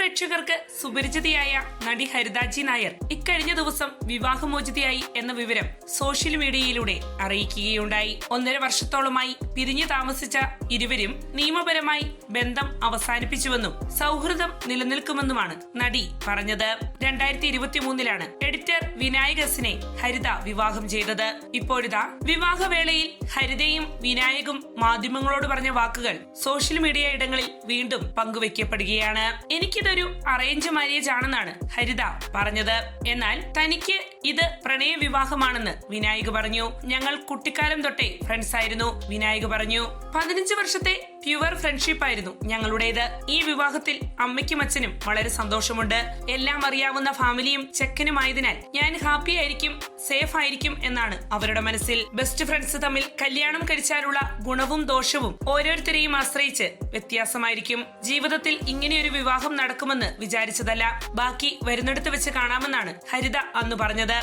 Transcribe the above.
പ്രേക്ഷകർക്ക് സുപരിചിതയായ നടി ഹരിതാജി നായർ ഇക്കഴിഞ്ഞ ദിവസം വിവാഹമോചിതയായി എന്ന വിവരം സോഷ്യൽ മീഡിയയിലൂടെ അറിയിക്കുകയുണ്ടായി. ഒന്നര വർഷത്തോളമായി പിരിഞ്ഞു താമസിച്ച ഇരുവരും നിയമപരമായി ബന്ധം അവസാനിപ്പിച്ചുവെന്നും സൗഹൃദം നിലനിൽക്കുമെന്നുമാണ് നടി പറഞ്ഞത്. രണ്ടായിരത്തി ഇരുപത്തി മൂന്നിലാണ് എഡിറ്റർ വിനായകസിനെ ഹരിത വിവാഹം ചെയ്തത്. ഇപ്പോഴിതാ വിവാഹവേളയിൽ ഹരിതയും വിനായകും മാധ്യമങ്ങളോട് പറഞ്ഞ വാക്കുകൾ സോഷ്യൽ മീഡിയ ഇടങ്ങളിൽ വീണ്ടും പങ്കുവെക്കപ്പെടുകയാണ് എനിക്കിതൊരു അറേഞ്ച് മാരേജ് ആണെന്നാണ് ഹരിത പറഞ്ഞത്. എന്നാൽ തനിക്ക് ഇത് പ്രണയ വിവാഹമാണെന്ന് വിനായക് പറഞ്ഞു. ഞങ്ങൾ കുട്ടിക്കാലം തൊട്ടേ ഫ്രണ്ട്സ് ആയിരുന്നു വിനായക് പറഞ്ഞു. പതിനഞ്ച് വർഷത്തെ പ്യുവർ ഫ്രണ്ട്ഷിപ്പ് ആയിരുന്നു ഞങ്ങളുടേത്. ഈ വിവാഹത്തിൽ അമ്മയ്ക്കും അച്ഛനും വളരെ സന്തോഷമുണ്ട്. എല്ലാം അറിയാവുന്ന ഫാമിലിയും ചെക്കനുമായതിനാൽ ഞാൻ ഹാപ്പി ആയിരിക്കും സേഫ് ആയിരിക്കും എന്നാണ് അവരുടെ മനസ്സിൽ. ബെസ്റ്റ് ഫ്രണ്ട്സ് തമ്മിൽ കല്യാണം കഴിച്ചാലുള്ള ഗുണവും ദോഷവും ഓരോരുത്തരെയും ആശ്രയിച്ച് വ്യത്യാസമായിരിക്കും. ജീവിതത്തിൽ ഇങ്ങനെയൊരു വിവാഹം നടക്കുമെന്ന് വിചാരിച്ചതല്ല. ബാക്കി വരുന്നിടത്ത് വെച്ച് കാണാമെന്നാണ് ഹരിത അന്ന് പറഞ്ഞത്.